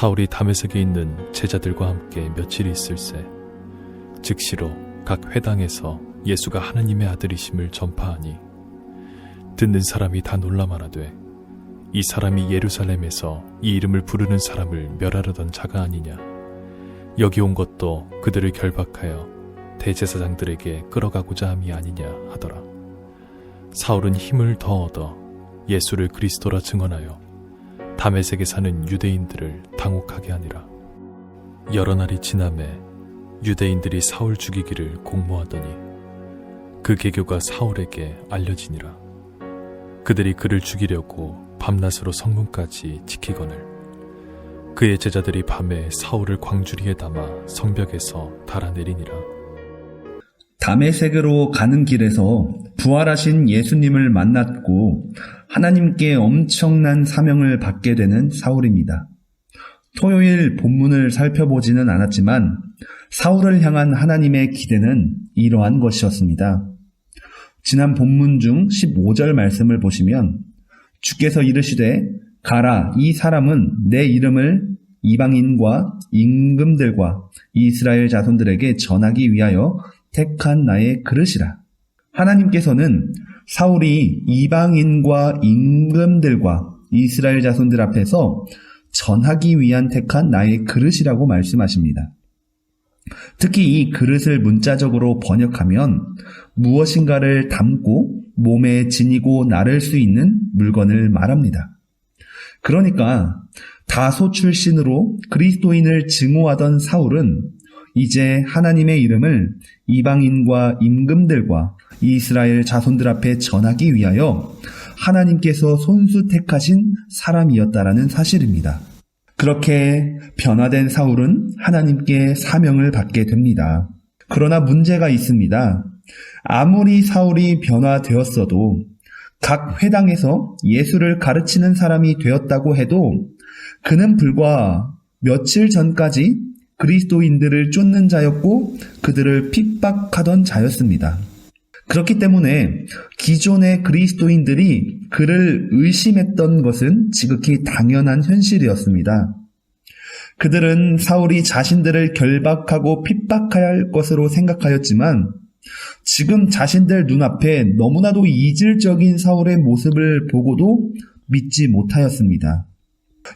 사울이 다메섹에 있는 제자들과 함께 며칠 있을새 즉시로 각 회당에서 예수가 하나님의 아들이심을 전파하니 듣는 사람이 다 놀라 말하되 이 사람이 예루살렘에서 이 이름을 부르는 사람을 멸하려던 자가 아니냐. 여기 온 것도 그들을 결박하여 대제사장들에게 끌어가고자 함이 아니냐 하더라. 사울은 힘을 더 얻어 예수를 그리스도라 증언하여 다메섹에 사는 유대인들을 당혹하게 하니라. 여러 날이 지남에 유대인들이 사울 죽이기를 공모하더니 그 계교가 사울에게 알려지니라. 그들이 그를 죽이려고 밤낮으로 성문까지 지키거늘 그의 제자들이 밤에 사울을 광주리에 담아 성벽에서 달아내리니라. 다메섹으로 가는 길에서 부활하신 예수님을 만났고 하나님께 엄청난 사명을 받게 되는 사울입니다. 토요일 본문을 살펴보지는 않았지만 사울을 향한 하나님의 기대는 이러한 것이었습니다. 지난 본문 중 15절 말씀을 보시면 주께서 이르시되 가라 이 사람은 내 이름을 이방인과 임금들과 이스라엘 자손들에게 전하기 위하여 택한 나의 그릇이라. 하나님께서는 사울이 이방인과 임금들과 이스라엘 자손들 앞에서 전하기 위한 택한 나의 그릇이라고 말씀하십니다. 특히 이 그릇을 문자적으로 번역하면 무엇인가를 담고 몸에 지니고 나를 수 있는 물건을 말합니다. 그러니까 다소 출신으로 그리스도인을 증오하던 사울은 이제 하나님의 이름을 이방인과 임금들과 이스라엘 자손들 앞에 전하기 위하여 하나님께서 손수 택하신 사람이었다라는 사실입니다. 그렇게 변화된 사울은 하나님께 사명을 받게 됩니다. 그러나 문제가 있습니다. 아무리 사울이 변화되었어도 각 회당에서 예수를 가르치는 사람이 되었다고 해도 그는 불과 며칠 전까지 그리스도인들을 쫓는 자였고 그들을 핍박하던 자였습니다. 그렇기 때문에 기존의 그리스도인들이 그를 의심했던 것은 지극히 당연한 현실이었습니다. 그들은 사울이 자신들을 결박하고 핍박해야 할 것으로 생각하였지만 지금 자신들 눈앞에 너무나도 이질적인 사울의 모습을 보고도 믿지 못하였습니다.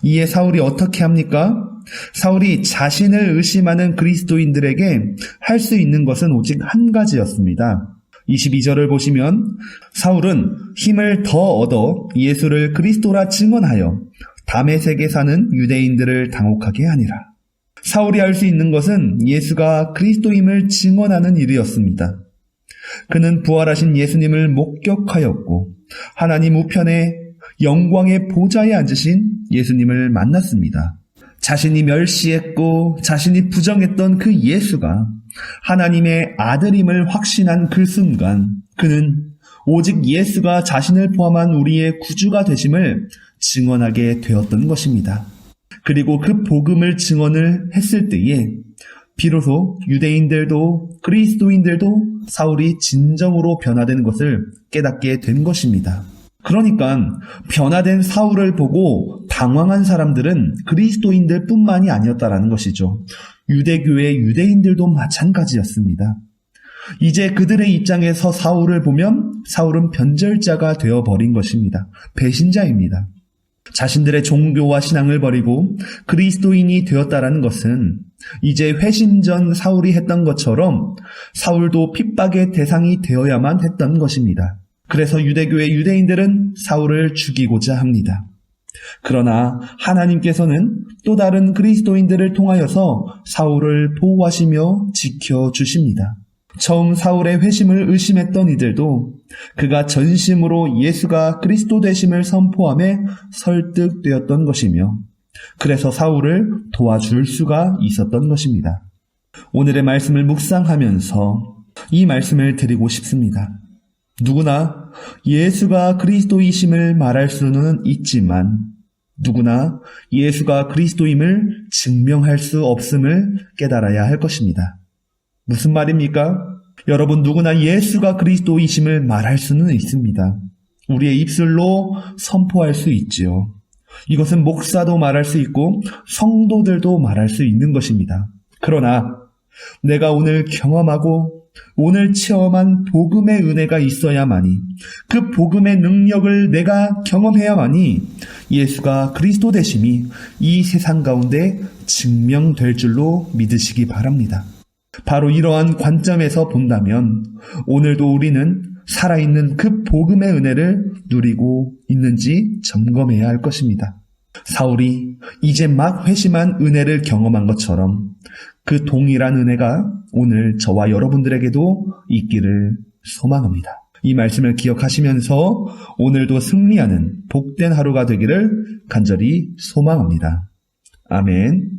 이에 사울이 어떻게 합니까? 사울이 자신을 의심하는 그리스도인들에게 할 수 있는 것은 오직 한 가지였습니다. 22절을 보시면 사울은 힘을 더 얻어 예수를 그리스도라 증언하여 다메섹에 사는 유대인들을 당혹하게 하니라. 사울이 할 수 있는 것은 예수가 그리스도임을 증언하는 일이었습니다. 그는 부활하신 예수님을 목격하였고 하나님 우편에 영광의 보좌에 앉으신 예수님을 만났습니다. 자신이 멸시했고 자신이 부정했던 그 예수가 하나님의 아들임을 확신한 그 순간 그는 오직 예수가 자신을 포함한 우리의 구주가 되심을 증언하게 되었던 것입니다. 그리고 그 복음을 증언을 했을 때에 비로소 유대인들도 그리스도인들도 사울이 진정으로 변화된 것을 깨닫게 된 것입니다. 그러니까 변화된 사울을 보고 당황한 사람들은 그리스도인들 뿐만이 아니었다라는 것이죠. 유대교의 유대인들도 마찬가지였습니다. 이제 그들의 입장에서 사울을 보면 사울은 변절자가 되어버린 것입니다. 배신자입니다. 자신들의 종교와 신앙을 버리고 그리스도인이 되었다라는 것은 이제 회심 전 사울이 했던 것처럼 사울도 핍박의 대상이 되어야만 했던 것입니다. 그래서 유대교의 유대인들은 사울을 죽이고자 합니다. 그러나 하나님께서는 또 다른 그리스도인들을 통하여서 사울을 보호하시며 지켜주십니다. 처음 사울의 회심을 의심했던 이들도 그가 전심으로 예수가 그리스도 되심을 선포함에 설득되었던 것이며 그래서 사울을 도와줄 수가 있었던 것입니다. 오늘의 말씀을 묵상하면서 이 말씀을 드리고 싶습니다. 누구나 예수가 그리스도이심을 말할 수는 있지만 누구나 예수가 그리스도임을 증명할 수 없음을 깨달아야 할 것입니다. 무슨 말입니까? 여러분 누구나 예수가 그리스도이심을 말할 수는 있습니다. 우리의 입술로 선포할 수 있지요. 이것은 목사도 말할 수 있고 성도들도 말할 수 있는 것입니다. 그러나 내가 오늘 경험하고 오늘 체험한 복음의 은혜가 있어야만이 그 복음의 능력을 내가 경험해야만이 예수가 그리스도 되심이 이 세상 가운데 증명될 줄로 믿으시기 바랍니다. 바로 이러한 관점에서 본다면 오늘도 우리는 살아있는 그 복음의 은혜를 누리고 있는지 점검해야 할 것입니다. 사울이 이제 막 회심한 은혜를 경험한 것처럼 그 동일한 은혜가 오늘 저와 여러분들에게도 있기를 소망합니다. 이 말씀을 기억하시면서 오늘도 승리하는 복된 하루가 되기를 간절히 소망합니다. 아멘.